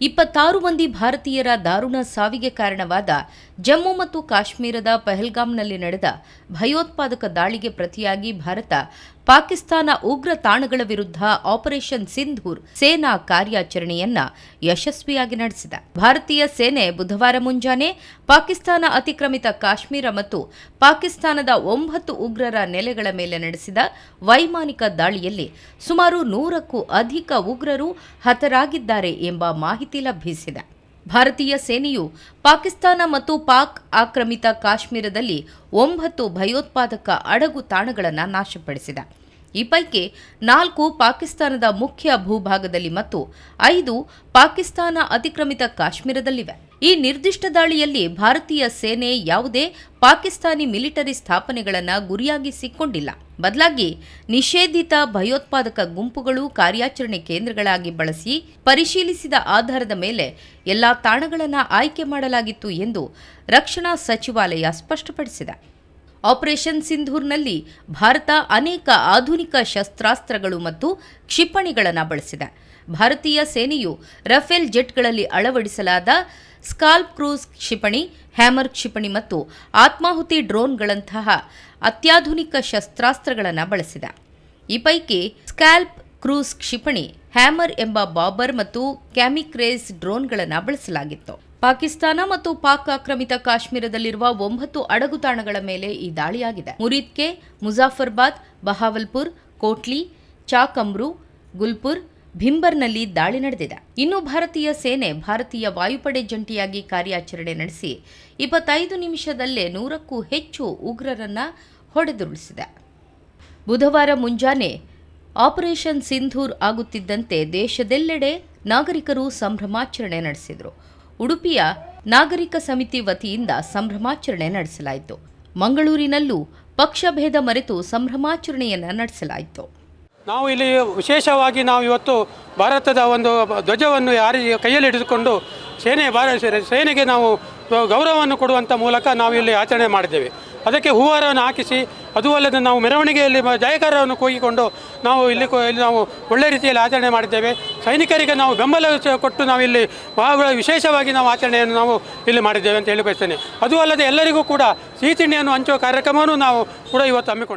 ಇಪ್ಪತ್ತಾರು ಮಂದಿ ಭಾರತೀಯರ ದಾರುಣ ಸಾವಿಗೆ ಕಾರಣವಾದ ಜಮ್ಮು ಮತ್ತು ಕಾಶ್ಮೀರದ ಪಹಲ್ಗಾಮ್ನಲ್ಲಿ ನಡೆದ ಭಯೋತ್ಪಾದಕ ದಾಳಿಗೆ ಪ್ರತಿಯಾಗಿ ಭಾರತ, ಪಾಕಿಸ್ತಾನ ಉಗ್ರ ತಾಣಗಳ ವಿರುದ್ಧ ಆಪರೇಷನ್ ಸಿಂಧೂರ್ ಸೇನಾ ಕಾರ್ಯಾಚರಣೆಯನ್ನ ಯಶಸ್ವಿಯಾಗಿ ನಡೆಸಿದ. ಭಾರತೀಯ ಸೇನೆ ಬುಧವಾರ ಮುಂಜಾನೆ ಪಾಕಿಸ್ತಾನ ಅತಿಕ್ರಮಿತ ಕಾಶ್ಮೀರ ಮತ್ತು ಪಾಕಿಸ್ತಾನದ ಒಂಬತ್ತು ಉಗ್ರರ ನೆಲೆಗಳ ಮೇಲೆ ನಡೆಸಿದ ವೈಮಾನಿಕ ದಾಳಿಯಲ್ಲಿ ಸುಮಾರು ನೂರಕ್ಕೂ ಅಧಿಕ ಉಗ್ರರು ಹತರಾಗಿದ್ದಾರೆ ಎಂಬ ಮಾಹಿತಿ ಲಭಿಸಿದೆ. ಭಾರತೀಯ ಸೇನೆಯು ಪಾಕಿಸ್ತಾನ ಮತ್ತು ಪಾಕ್ ಆಕ್ರಮಿತ ಕಾಶ್ಮೀರದಲ್ಲಿ ಒಂಬತ್ತು ಭಯೋತ್ಪಾದಕ ಅಡಗು ತಾಣಗಳನ್ನು ನಾಶಪಡಿಸಿದೆ. ಈ ಪೈಕಿ ನಾಲ್ಕು ಪಾಕಿಸ್ತಾನದ ಮುಖ್ಯ ಭೂಭಾಗದಲ್ಲಿ ಮತ್ತು ಐದು ಪಾಕಿಸ್ತಾನ ಅತಿಕ್ರಮಿತ ಕಾಶ್ಮೀರದಲ್ಲಿವೆ. ಈ ನಿರ್ದಿಷ್ಟ ದಾಳಿಯಲ್ಲಿ ಭಾರತೀಯ ಸೇನೆ ಯಾವುದೇ ಪಾಕಿಸ್ತಾನಿ ಮಿಲಿಟರಿ ಸ್ಥಾಪನೆಗಳನ್ನು ಗುರಿಯಾಗಿಸಿಕೊಂಡಿಲ್ಲ ಬದಲಾಗಿ ನಿಷೇಧಿತ ಭಯೋತ್ಪಾದಕ ಗುಂಪುಗಳು ಕಾರ್ಯಾಚರಣೆ ಕೇಂದ್ರಗಳಾಗಿ ಬಳಸಿ ಪರಿಶೀಲಿಸಿದ ಆಧಾರದ ಮೇಲೆ ಎಲ್ಲಾ ತಾಣಗಳನ್ನು ಆಯ್ಕೆ ಮಾಡಲಾಗಿತ್ತು ಎಂದು ರಕ್ಷಣಾ ಸಚಿವಾಲಯ ಸ್ಪಷ್ಟಪಡಿಸಿದೆ. ಆಪರೇಷನ್ ಸಿಂಧೂರ್ನಲ್ಲಿ ಭಾರತ ಅನೇಕ ಆಧುನಿಕ ಶಸ್ತ್ರಾಸ್ತ್ರಗಳು ಮತ್ತು ಕ್ಷಿಪಣಿಗಳನ್ನು ಬಳಸಿದೆ. ಭಾರತೀಯ ಸೇನೆಯು ರಫೇಲ್ ಜೆಟ್ಗಳಲ್ಲಿ ಅಳವಡಿಸಲಾದ ಸ್ಕಾಲ್ಪ್ ಕ್ರೂಸ್ ಕ್ಷಿಪಣಿ, ಹ್ಯಾಮರ್ ಕ್ಷಿಪಣಿ ಮತ್ತು ಆತ್ಮಾಹುತಿ ಡ್ರೋನ್ಗಳಂತಹ ಅತ್ಯಾಧುನಿಕ ಶಸ್ತ್ರಾಸ್ತ್ರಗಳನ್ನು ಬಳಸಿದೆ. ಈ ಪೈಕಿ ಸ್ಕ್ಯಾಲ್ಪ್ ಕ್ರೂಸ್ ಕ್ಷಿಪಣಿ, ಹ್ಯಾಮರ್ ಎಂಬ ಬಾಬರ್ ಮತ್ತು ಕ್ಯಾಮಿಕ್ರೇಸ್ ಡ್ರೋನ್ಗಳನ್ನು ಬಳಸಲಾಗಿತ್ತು. ಪಾಕಿಸ್ತಾನ ಮತ್ತು ಪಾಕ್ ಆಕ್ರಮಿತ ಕಾಶ್ಮೀರದಲ್ಲಿರುವ ಒಂಬತ್ತು ಅಡಗುತಾಣಗಳ ಮೇಲೆ ಈ ದಾಳಿಯಾಗಿದೆ. ಮುರಿದ್ಕೆ ಮುಜಾಫರ್ಬಾದ್, ಬಹಾವಲ್ಪುರ್, ಕೋಟ್ಲಿ, ಚಾಕಮ್ರು, ಗುಲ್ಪುರ್ ಭಿಂಬರ್ನಲ್ಲಿ ದಾಳಿ ನಡೆದಿದೆ. ಇನ್ನು ಭಾರತೀಯ ಸೇನೆ ಭಾರತೀಯ ವಾಯುಪಡೆ ಜಂಟಿಯಾಗಿ ಕಾರ್ಯಾಚರಣೆ ನಡೆಸಿ ಇಪ್ಪತ್ತೈದು ನಿಮಿಷದಲ್ಲೇ ನೂರಕ್ಕೂ ಹೆಚ್ಚು ಉಗ್ರರನ್ನ ಹೊಡೆದುರುಳಿಸಿದೆ. ಬುಧವಾರ ಮುಂಜಾನೆ ಆಪರೇಷನ್ ಸಿಂಧೂರ್ ಆಗುತ್ತಿದ್ದಂತೆ ದೇಶದೆಲ್ಲೆಡೆ ನಾಗರಿಕರು ಸಂಭ್ರಮಾಚರಣೆ ನಡೆಸಿದರು. ಉಡುಪಿಯ ನಾಗರಿಕ ಸಮಿತಿ ವತಿಯಿಂದ ಸಂಭ್ರಮಾಚರಣೆ ನಡೆಸಲಾಯಿತು. ಮಂಗಳೂರಿನಲ್ಲೂ ಪಕ್ಷಭೇದ ಮರೆತು ಸಂಭ್ರಮಾಚರಣೆಯನ್ನು ನಡೆಸಲಾಯಿತು. ನಾವು ಇಲ್ಲಿ ವಿಶೇಷವಾಗಿ ನಾವು ಇವತ್ತು ಭಾರತದ ಒಂದು ಧ್ವಜವನ್ನು ಯಾರಿ ಕೈಯಲ್ಲಿ ಹಿಡಿದುಕೊಂಡು ಸೇನೆ ಭಾರ ಸೇನೆಗೆ ನಾವು ಗೌರವವನ್ನು ಕೊಡುವಂಥ ಮೂಲಕ ನಾವು ಇಲ್ಲಿ ಆಚರಣೆ ಮಾಡಿದ್ದೇವೆ. ಅದಕ್ಕೆ ಹೂವಾರವನ್ನು ಹಾಕಿಸಿ, ಅದೂ ಅಲ್ಲದೆ ನಾವು ಮೆರವಣಿಗೆಯಲ್ಲಿ ಜಯಕಾರವನ್ನು ಕೂಗಿಕೊಂಡು ನಾವು ಇಲ್ಲಿ ನಾವು ಒಳ್ಳೆ ರೀತಿಯಲ್ಲಿ ಆಚರಣೆ ಮಾಡಿದ್ದೇವೆ. ಸೈನಿಕರಿಗೆ ನಾವು ಬೆಂಬಲ ಕೊಟ್ಟು ನಾವು ಇಲ್ಲಿ ಬಹಳ ವಿಶೇಷವಾಗಿ ನಾವು ಆಚರಣೆಯನ್ನು ನಾವು ಇಲ್ಲಿ ಮಾಡಿದ್ದೇವೆ ಅಂತ ಹೇಳಿ ಬಯಸ್ತೇನೆ. ಅದೂ ಅಲ್ಲದೆ ಎಲ್ಲರಿಗೂ ಕೂಡ ಸಿಹಿ ತಿಂಡಿಯನ್ನು ಹಂಚುವ ಕಾರ್ಯಕ್ರಮವನ್ನು ನಾವು ಕೂಡ ಇವತ್ತು ಹಮ್ಮಿಕೊಂಡಿದ್ದೇವೆ.